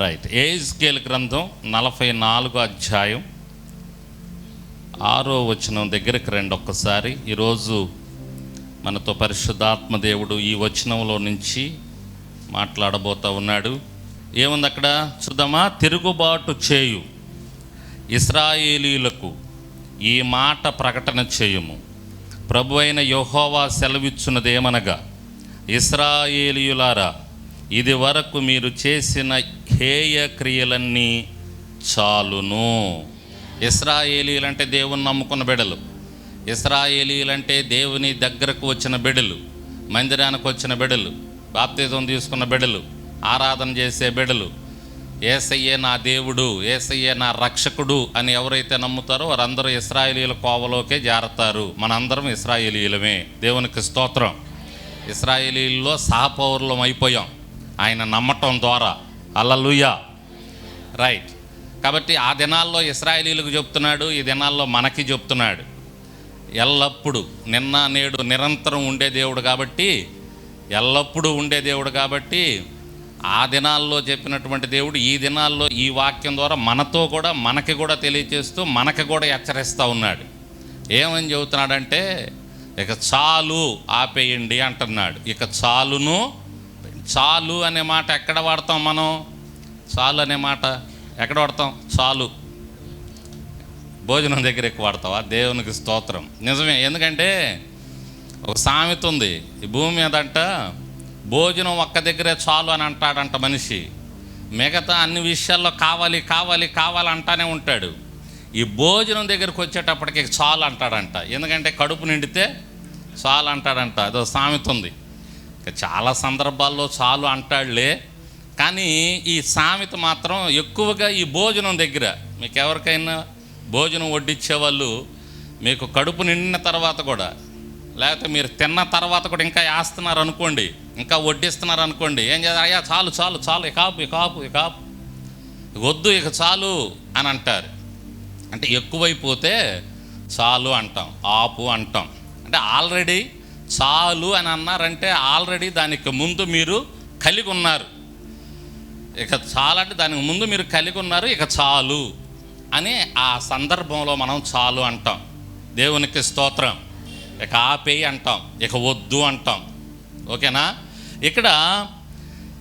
Right Ezekiel గ్రంథం నలభై నాలుగో అధ్యాయం ఆరో వచనం దగ్గరికి రండి ఒక్కసారి. ఈరోజు మనతో పరిశుద్ధాత్మ దేవుడు ఈ వచనంలో నుంచి మాట్లాడబోతా ఉన్నాడు. ఏముంది అక్కడ? చూద్దామా? తిరుగుబాటు చేయు. ఇస్రాయేలీలకు ఈ మాట ప్రకటన చేయుము. ప్రభు అయిన యోహోవా సెలవిచ్చున్నదేమనగా ఇస్రాయేలీయులారా ఇది వరకు మీరు చేసిన హేయ క్రియలన్నీ చాలును. ఇస్రాయేలీలంటే దేవుని నమ్ముకున్న బిడలు. ఇస్రాయేలీలంటే దేవుని దగ్గరకు వచ్చిన బిడలు. మందిరానికి వచ్చిన బిడలు. బాప్తిజం తీసుకున్న బిడలు. ఆరాధన చేసే బిడలు. ఏసయ్యే నా దేవుడు ఏసయ్యే నా రక్షకుడు అని ఎవరైతే నమ్ముతారో వారందరూ ఇస్రాయేలీల కోవలోకే జారుతారు. మనందరం ఇస్రాయేలీలమే. దేవునికి స్తోత్రం. ఇస్రాయేలీల్లో సహపౌరులం అయిపోయాం. ఆయన నమ్మటం ద్వారా. అల్లలుయా. రైట్. కాబట్టి ఆ దినాల్లో ఇస్రాయలీలకు చెప్తున్నాడు ఈ దినాల్లో మనకి చెప్తున్నాడు. ఎల్లప్పుడూ నిన్న నేడు నిరంతరం ఉండే దేవుడు కాబట్టి ఎల్లప్పుడూ ఉండే దేవుడు కాబట్టి ఆ దినాల్లో చెప్పినటువంటి దేవుడు ఈ దినాల్లో ఈ వాక్యం ద్వారా మనతో కూడా మనకి కూడా తెలియచేస్తూ మనకి కూడా హెచ్చరిస్తూ ఉన్నాడు. ఏమని చెబుతున్నాడంటే ఇక చాలు ఆపేయండి అంటున్నాడు. ఇక చాలును చాలు అనే మాట ఎక్కడ వాడతాం మనం? చాలు అనే మాట ఎక్కడ వాడతాం? చాలు. భోజనం దగ్గర ఎక్కువ వాడతావా? దేవునికి స్తోత్రం. నిజమే ఎందుకంటే ఒక సామెత ఉంది. ఈ భూమి మీద అంట భోజనం ఒక్క దగ్గరే చాలు అని అంటాడంట మనిషి. మిగతా అన్ని విషయాల్లో కావాలి కావాలి కావాలి అంటానే ఉంటాడు. ఈ భోజనం దగ్గరకు వచ్చేటప్పటికి చాలు అంటాడంట. ఎందుకంటే కడుపు నిండితే చాలు అంటాడంట. అదో సామెత ఉంది. చాలా సందర్భాల్లో చాలు అంటాడులే కానీ ఈ సామెత మాత్రం ఎక్కువగా ఈ భోజనం దగ్గర మీకు ఎవరికైనా భోజనం వడ్డించే వాళ్ళు మీకు కడుపు నిండిన తర్వాత కూడా లేకపోతే మీరు తిన్న తర్వాత కూడా ఇంకా వేస్తున్నారు అనుకోండి ఇంకా వడ్డిస్తున్నారు అనుకోండి ఏం చేస్తారు? అయ్యా చాలు చాలు చాలు ఇక ఆపు ఇక ఆపు ఇక ఆపు. వద్దు ఇక చాలు అని అంటారు. అంటే ఎక్కువైపోతే చాలు అంటాం ఆపు అంటాం. అంటే ఆల్రెడీ చాలు అని అన్నారంటే ఆల్రెడీ దానికి ముందు మీరు కలిగి ఉన్నారు. ఇక చాలంటే దానికి ముందు మీరు కలిగి ఉన్నారు ఇక చాలు అని ఆ సందర్భంలో మనం చాలు అంటాం. దేవునికి స్తోత్రం. ఇక ఆపేయి అంటాం ఇక వద్దు అంటాం. ఓకేనా? ఇక్కడ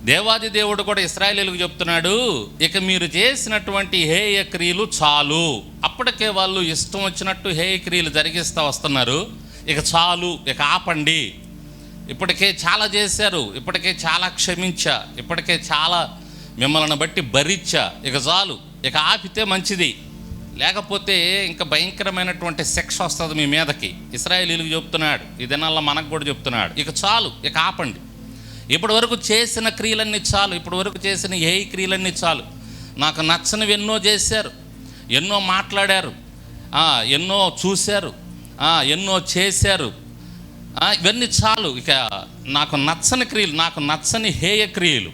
దేవాది దేవుడు కూడా ఇస్రాయలీలకు చెప్తున్నాడు ఇక మీరు చేసినటువంటి హేయ క్రియలు చాలు. అప్పటికే వాళ్ళు ఇష్టం వచ్చినట్టు హేయ క్రియలు జరిగిస్తూ వస్తున్నారు. ఇక చాలు ఇక ఆపండి. ఇప్పటికే చాలా చేశారు ఇప్పటికే చాలా క్షమించా ఇప్పటికే చాలా మిమ్మల్ని బట్టి భరించా. ఇక చాలు ఇక ఆపితే మంచిది. లేకపోతే ఇంకా భయంకరమైనటువంటి శిక్ష వస్తుంది మీ మీదకి. ఇస్రాయేలీలకు చెప్తున్నాడు ఈ దినాల్లో మనకు కూడా చెప్తున్నాడు. ఇక చాలు ఇక ఆపండి. ఇప్పటి వరకు చేసిన క్రియలన్నీ చాలు ఇప్పటి వరకు చేసిన ఏ క్రియలన్నీ చాలు. నాకు నచ్చనివి ఎన్నో చేశారు ఎన్నో మాట్లాడారు ఎన్నో చూశారు ఎన్నో చేశారు. ఇవన్నీ చాలు. ఇక నాకు నచ్చని క్రియలు నాకు నచ్చని హేయ క్రియలు.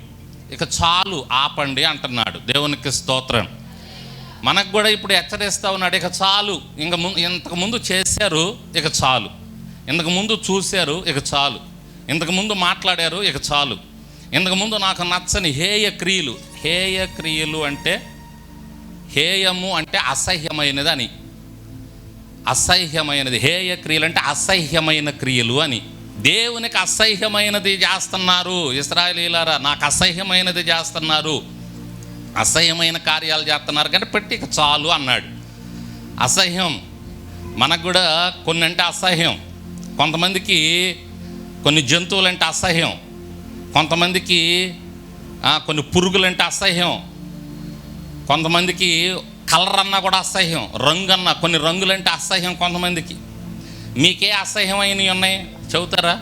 ఇక చాలు ఆపండి అంటున్నాడు. దేవునికి స్తోత్రం. మనకు కూడా ఇప్పుడు హెచ్చరిస్తూ ఉన్నాడు. ఇక చాలు. ఇంక ముందు ఇంతకుముందు చేశారు ఇక చాలు. ఇంతకు ముందు చూశారు ఇక చాలు. ఇంతకు ముందు మాట్లాడారు ఇక చాలు. ఇంతకు ముందు నాకు నచ్చని హేయ క్రియలు. హేయ క్రియలు అంటే హేయము అంటే అసహ్యమైనది అని అసహ్యమైనది. హేయ క్రియలు అంటే అసహ్యమైన క్రియలు అని. దేవునికి అసహ్యమైనది చేస్తున్నారు. ఇస్రాయలీలారా నాకు అసహ్యమైనది చేస్తున్నారు. అసహ్యమైన కార్యాలు చేస్తున్నారు కానీ పెట్టి చాలు అన్నాడు. అసహ్యం మనకు కూడా కొన్ని అంటే అసహ్యం. కొంతమందికి కొన్ని జంతువులు అంటే అసహ్యం. కొంతమందికి కొన్ని కొన్ని పురుగులంటే అసహ్యం. కొంతమందికి కలర్ అన్నా కూడా అసహ్యం రంగు అన్నా కొన్ని రంగులంటే అసహ్యం కొంతమందికి. మీకే అసహ్యమైనవి ఉన్నాయి చెబుతారా?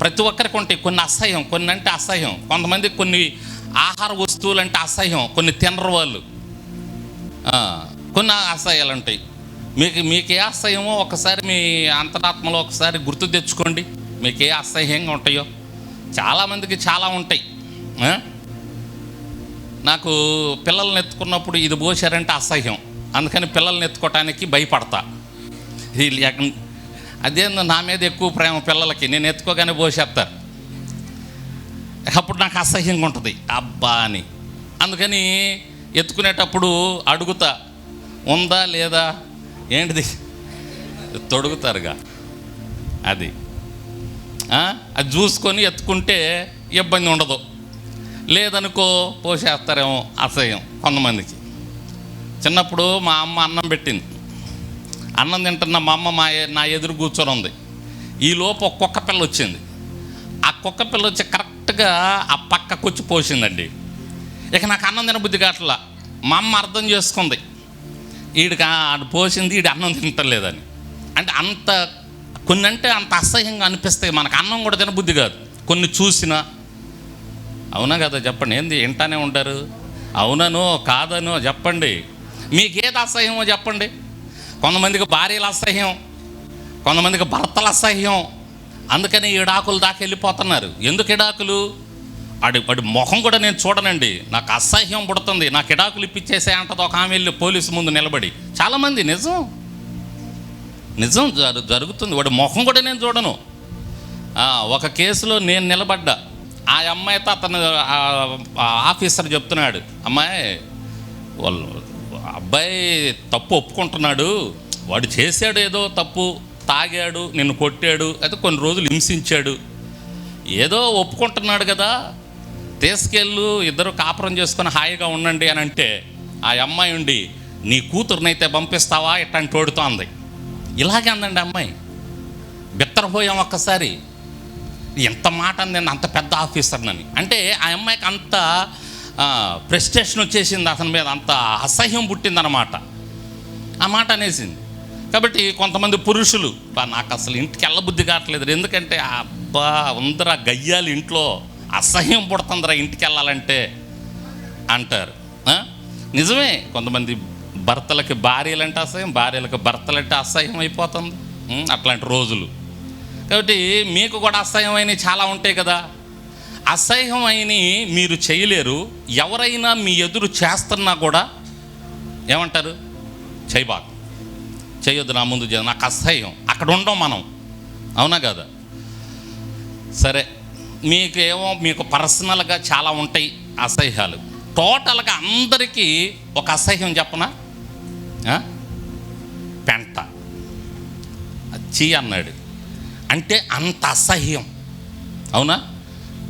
ప్రతి ఒక్కరికి ఉంటాయి కొన్ని అసహ్యం కొన్ని అంటే అసహ్యం. కొంతమందికి కొన్ని ఆహార వస్తువులు అంటే అసహ్యం కొన్ని తినరు వాళ్ళు కొన్ని అసహ్యాలు ఉంటాయి. మీకు మీకు ఏ అసహ్యమో ఒకసారి మీ అంతరాత్మలో ఒకసారి గుర్తు తెచ్చుకోండి. మీకు ఏ అసహ్యంగా ఉంటాయో. చాలామందికి చాలా ఉంటాయి. నాకు పిల్లల్ని ఎత్తుకున్నప్పుడు ఇది పోసారంటే అసహ్యం. అందుకని పిల్లల్ని ఎత్తుకోవటానికి భయపడతా. అదేందో నా మీద ఎక్కువ ప్రేమ పిల్లలకి. నేను ఎత్తుకోగానే పోసేస్తారు. అప్పుడు నాకు అసహ్యంగా ఉంటుంది. అబ్బా అని. అందుకని ఎత్తుకునేటప్పుడు అడుగుతా ఉందా లేదా? ఏంటిది? తొడుగుతారుగా. అది. అది చూసుకొని ఎత్తుకుంటే ఇబ్బంది ఉండదు. లేదనుకో పోసేస్తారేమో అసహ్యం కొంతమందికి. చిన్నప్పుడు మా అమ్మ అన్నం పెట్టింది. అన్నం తింటున్న మా అమ్మ మా నా ఎదురు కూర్చొని ఉంది. ఈలోపు ఒక కుక్క పిల్ల వచ్చింది. ఆ కుక్క పిల్ల వచ్చి కరెక్ట్గా ఆ పక్కకు వచ్చి పోసిందండి. ఇక నాకు అన్నం తినబుద్ధి కావట్లా. మా అమ్మ అర్థం చేసుకుంది. వీడికి ఆడు పోసింది వీడి అన్నం తింటలేదని. అంటే అంత కొన్ని అంటే అంత అసహ్యంగా అనిపిస్తాయి. మనకు అన్నం కూడా తినబుద్ధి కాదు. కొన్ని చూసినా అవునా కదా చెప్పండి. ఏంది వింటానే ఉంటారు? అవుననో కాదనో చెప్పండి. మీకు ఏది అసహ్యమో చెప్పండి. కొంతమందికి భార్యలు అసహ్యం కొంతమందికి భర్తలు అసహ్యం. అందుకని ఇడాకులు దాకా వెళ్ళిపోతున్నారు. ఎందుకు ఇడాకులు వాడి వాడి మొహం కూడా నేను చూడనండి. నాకు అసహ్యం పుడుతుంది. నాకు ఇడాకులు ఇప్పించేసే అంటది ఒక ఆమె వెళ్ళి పోలీసు ముందు నిలబడి. చాలామంది నిజం? నిజం జరుగుతుంది. వాడి మొహం కూడా నేను చూడను. ఒక కేసులో నేను నిలబడ్డా. ఆ అమ్మాయితో అతను ఆ, ఆఫీసర్ చెప్తున్నాడు అమ్మాయి వాళ్ళు అబ్బాయి తప్పు ఒప్పుకుంటున్నాడు వాడు చేశాడు ఏదో తప్పు తాగాడు నిన్ను కొట్టాడు అయితే కొన్ని రోజులు హింసించాడు. ఏదో ఒప్పుకుంటున్నాడు కదా తీసుకెళ్ళు ఇద్దరు కాపురం చేసుకొని హాయిగా ఉండండి అని అంటే ఆ అమ్మాయి ఉండి నీ కూతురునైతే పంపిస్తావా? ఇట్లాంటి తోడుతోంది ఇలాగే అందండి అమ్మాయి. బిత్తరపోయాం ఒక్కసారి. ఎంత మాట నేను అంత పెద్ద ఆఫీసర్నని అంటే ఆ అమ్మాయికి అంత ప్రెస్టేషన్ వచ్చేసింది అతని మీద అంత అసహ్యం పుట్టిందన్నమాట. ఆ మాట అనేసింది. కాబట్టి కొంతమంది పురుషులు నాకు అసలు ఇంటికి వెళ్ళబుద్ధి కావట్లేదు ఎందుకంటే అబ్బా ఉందరా గయ్యాలి ఇంట్లో. అసహ్యం పుడుతుందిరా ఇంటికి వెళ్ళాలంటే అంటారు. నిజమే కొంతమంది భర్తలకి భార్యలంటే అసహ్యం భార్యలకు భర్తలంటే అసహ్యం అయిపోతుంది. అట్లాంటి రోజులు. కాబట్టి మీకు కూడా అసహ్యమైనవి చాలా ఉంటాయి కదా. అసహ్యమైనవి మీరు చేయలేరు. ఎవరైనా మీ ఎదురు చేస్తున్నా కూడా ఏమంటారు? చేయబాకు. చేయొద్దు నా ముందు చేయ నాకు అసహ్యం. అక్కడ ఉండం మనం. అవునా కదా? సరే. మీకేమో మీకు పర్సనల్గా చాలా ఉంటాయి అసహ్యాలు. టోటల్గా అందరికీ ఒక అసహ్యం చెప్పనా? పెంట. చీ అన్నాడు. అంటే అంత అసహ్యం. అవునా?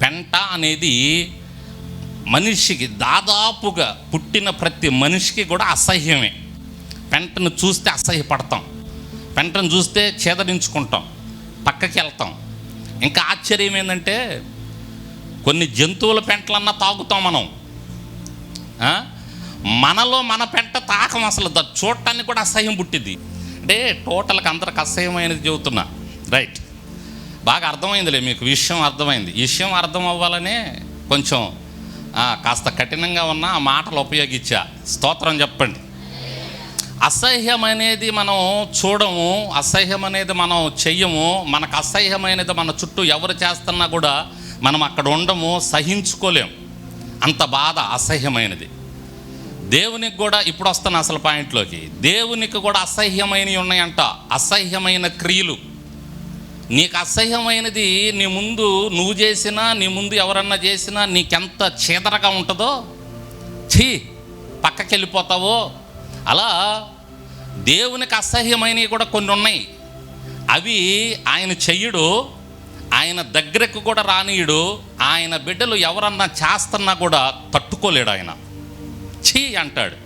పెంట అనేది మనిషికి దాదాపుగా పుట్టిన ప్రతి మనిషికి కూడా అసహ్యమే. పెంటను చూస్తే అసహ్యపడతాం. పెంటను చూస్తే చేదరించుకుంటాం. పక్కకి వెళ్తాం. ఇంకా ఆశ్చర్యం ఏంటంటే కొన్ని జంతువుల పెంటలన్నా తాగుతాం మనం. మనలో మన పెంట తాకం అసలు చూడటానికి కూడా అసహ్యం పుట్టింది అంటే టోటల్కి అందరికి అసహ్యమైనది చెబుతున్నా. రైట్. బాగా అర్థమైందిలే మీకు విషయం అర్థమైంది. విషయం అర్థం అవ్వాలనే కొంచెం కాస్త కఠినంగా ఉన్న ఆ మాటలు ఉపయోగించా. స్తోత్రం చెప్పండి. అసహ్యం అనేది మనం చూడము అసహ్యం అనేది మనం చెయ్యము మనకు అసహ్యమైనది మన చుట్టూ ఎవరు చేస్తున్నా కూడా మనం అక్కడ ఉండము సహించుకోలేం. అంత బాధ అసహ్యమైనది. దేవునికి కూడా ఇప్పుడు వస్తాను అసలు పాయింట్లోకి దేవునికి కూడా అసహ్యమైనవి ఉన్నాయంట. అసహ్యమైన క్రియలు. నీకు అసహ్యమైనది నీ ముందు నువ్వు చేసినా నీ ముందు ఎవరన్నా చేసినా నీకెంత చీదరగా ఉంటుందో ఛీ పక్కకి వెళ్ళిపోతావో అలా దేవునికి అసహ్యమైనవి కూడా కొన్ని ఉన్నాయి. అవి ఆయన చెయ్యడు ఆయన దగ్గరకు కూడా రానీయుడు ఆయన బిడ్డలు ఎవరన్నా చేస్తున్నా కూడా తట్టుకోలేడు ఆయన. ఛీ అంటాడు.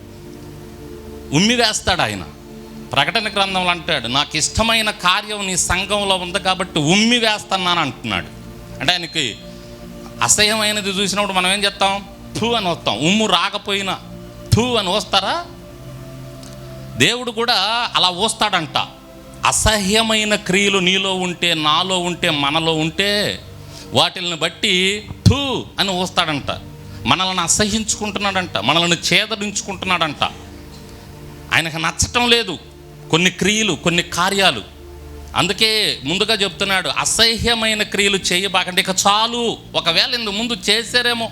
ఉమ్మి వేస్తాడు ఆయన. ప్రకటన గ్రంథంలో అంటాడు నాకు ఇష్టమైన కార్యం నీ సంఘంలో ఉంది కాబట్టి ఉమ్మి వేస్తున్నాను అంటున్నాడు. అంటే ఆయనకి అసహ్యమైనది చూసినప్పుడు మనం ఏం చేస్తాం థూ అని వస్తాం. ఉమ్ము రాకపోయినా థూ అని వస్తారా? దేవుడు కూడా అలా వస్తాడంట. అసహ్యమైన క్రియలు నీలో ఉంటే నాలో ఉంటే మనలో ఉంటే వాటిని బట్టి థూ అని వస్తాడంట. మనల్ని అసహ్యించుకుంటున్నాడంట మనల్ని చేదరించుకుంటున్నాడంట. ఆయనకు నచ్చటం లేదు. కొన్ని క్రియలు కొన్ని కార్యాలు. అందుకే ముందుగా చెప్తున్నాడు అసహ్యమైన క్రియలు చేయబాకండి. ఇక చాలు ఒకవేళ ఇందు ముందు చేశారేమో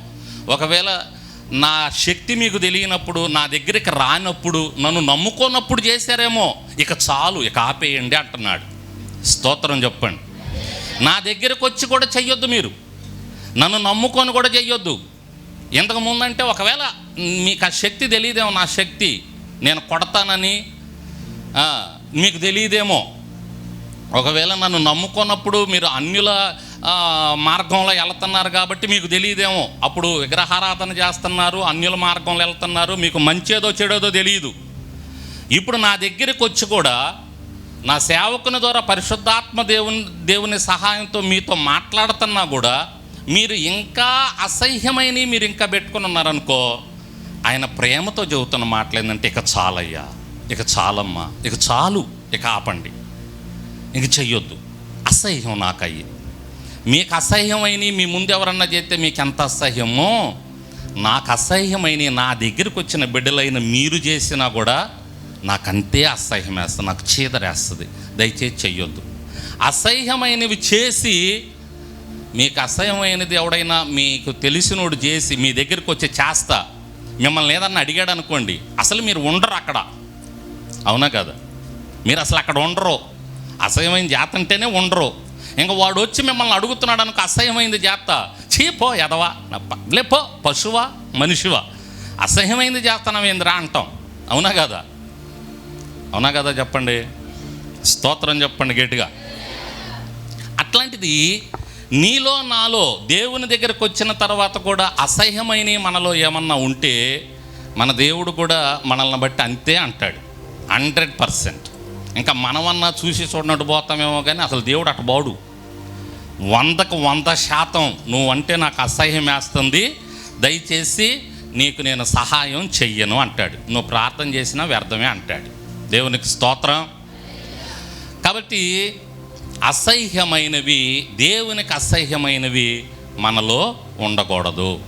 ఒకవేళ నా శక్తి మీకు తెలియనప్పుడు నా దగ్గరికి రానప్పుడు నన్ను నమ్ముకోనప్పుడు చేశారేమో ఇక చాలు ఇక ఆపేయండి అంటున్నాడు. స్తోత్రం చెప్పండి. నా దగ్గరకు వచ్చి కూడా చెయ్యొద్దు మీరు. నన్ను నమ్ముకొని కూడా చెయ్యొద్దు. ఇంతకు ముందంటే ఒకవేళ మీకు ఆ శక్తి తెలియదేమో నా శక్తి నేను కొడతానని మీకు తెలియదేమో. ఒకవేళ నన్ను నమ్ముకున్నప్పుడు మీరు అన్యుల మార్గంలో వెళ్తున్నారు కాబట్టి మీకు తెలియదేమో. అప్పుడు విగ్రహారాధన చేస్తున్నారు అన్యుల మార్గంలో వెళ్తున్నారు మీకు మంచేదో చెడేదో తెలియదు. ఇప్పుడు నా దగ్గరికి వచ్చి కూడా నా సేవకుని ద్వారా పరిశుద్ధాత్మ దేవుని దేవుని సహాయంతో మీతో మాట్లాడుతున్నా కూడా మీరు ఇంకా అసహ్యమైన మీరు ఇంకా పెట్టుకుని ఉన్నారనుకో ఆయన ప్రేమతో చెబుతున్న మాటలేందంటే ఇక చాలయ్యా. ఇక చాలమ్మా. ఇక చాలు. ఇక ఆపండి. ఇంక చెయ్యొద్దు. అసహ్యం నాకయ్యి. మీకు అసహ్యమైనవి మీ ముందు ఎవరన్నా చేస్తే మీకు ఎంత అసహ్యమో? నాకు అసహ్యమైన నా దగ్గరికి వచ్చిన బిడ్డలైన మీరు చేసినా కూడా నాకంతే అసహ్యం వేస్తుంది నాకు చీదరేస్తుంది. దయచేసి చెయ్యొద్దు. అసహ్యమైనవి చేసి మీకు అసహ్యమైనది ఎవడైనా మీకు తెలిసినోడు చేసి మీ దగ్గరికి వచ్చి చేస్తా. మిమ్మల్ని ఏదన్నా అడిగాడు అనుకోండి అసలు మీరు ఉండరు అక్కడ. అవునా కదా? మీరు అసలు అక్కడ ఉండరు. అసహ్యమైన జాత అంటేనే ఉండరు. ఇంకా వాడు వచ్చి మిమ్మల్ని అడుగుతున్నాడు అనుకో అసహ్యమైంది జాత. చీపో ఎదవా నప్ప. లేపో పశువా మనిషివా. అసహ్యమైంది చేస్తున్నావేందిరా అంటాం. అవునా కదా? అవునా కదా చెప్పండి? స్తోత్రం చెప్పండి గట్టిగా. అట్లాంటిది నీలో నాలో దేవుని దగ్గరకు వచ్చిన తర్వాత కూడా అసహ్యమైన మనలో ఏమన్నా ఉంటే మన దేవుడు కూడా మనల్ని బట్టి అంతే అంటాడు. Hundred percent. ఇంకా మనమన్నా చూసి చూడనట్టు పోతామేమో కానీ అసలు దేవుడు అటు బాడు వందకు వంద శాతం నువ్వు అంటే నాకు అసహ్యం వేస్తుంది. దయచేసి నీకు నేను సహాయం చెయ్యను అంటాడు. నువ్వు ప్రార్థన చేసినా వ్యర్థమే అంటాడు. దేవునికి స్తోత్రం. కాబట్టి అసహ్యమైనవి దేవునికి అసహ్యమైనవి మనలో ఉండకూడదు.